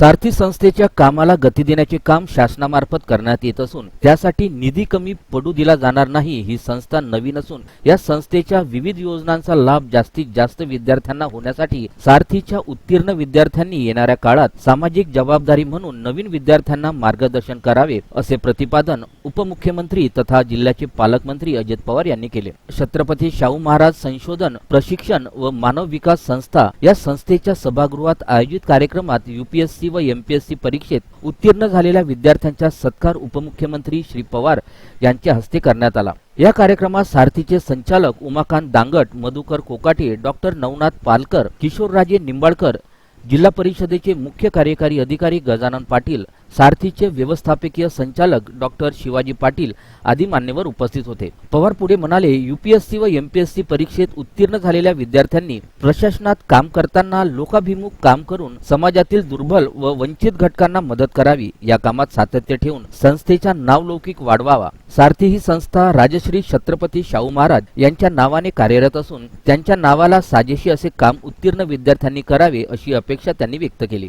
सारथी संस्थेच्या कामाला गती देण्याचे काम शासनामार्फत करण्यात येत असून त्यासाठी निधी कमी पडू दिला जाणार नाही ही संस्था नवीन असून या संस्थेच्या विविध योजनांचा लाभ जास्तीत जास्त विद्यार्थ्यांना होण्यासाठी सारथीच्या उत्तीर्ण विद्यार्थ्यांनी येणाऱ्या काळात सामाजिक जबाबदारी म्हणून नवीन विद्यार्थ्यांना मार्गदर्शन करावे असे प्रतिपादन उपमुख्यमंत्री तथा जिल्ह्याचे पालकमंत्री अजित पवार यांनी केले. छत्रपती शाहू महाराज संशोधन प्रशिक्षण व मानव विकास संस्था या संस्थेच्या सभागृहात आयोजित कार्यक्रमात युपीएससी व एमपीएससी परीक्षेत उत्तीर्ण झालेल्या विद्यार्थ्यांचा सत्कार उपमुख्यमंत्री श्री पवार यांच्या हस्ते करण्यात आला. या कार्यक्रमात सारथीचे संचालक उमाकांत दांगट मधुकर कोकाटे डॉक्टर नवनाथ पालकर किशोरराजे निंबाळकर जिल्हा परिषदेचे मुख्य कार्यकारी अधिकारी गजानन पाटील सारथीचे व्यवस्थापकीय संचालक डॉक्टर शिवाजी पाटील आदी मान्यवर उपस्थित होते. पवार पुढे म्हणाले युपीएससी व एमपीएससी परीक्षेत उत्तीर्ण झालेल्या विद्यार्थ्यांनी प्रशासनात काम करताना लोकाभिमुख काम करून समाजातील दुर्बल व वंचित घटकांना मदत करावी या कामात सातत्य ठेवून संस्थेचा नावलौकिक वाढवावा. सारथी ही संस्था राजश्री छत्रपती शाहू महाराज यांच्या नावाने कार्यरत असून त्यांच्या नावाला साजेशी असे काम उत्तीर्ण विद्यार्थ्यांनी करावे अशी अपेक्षा त्यांनी व्यक्त केली.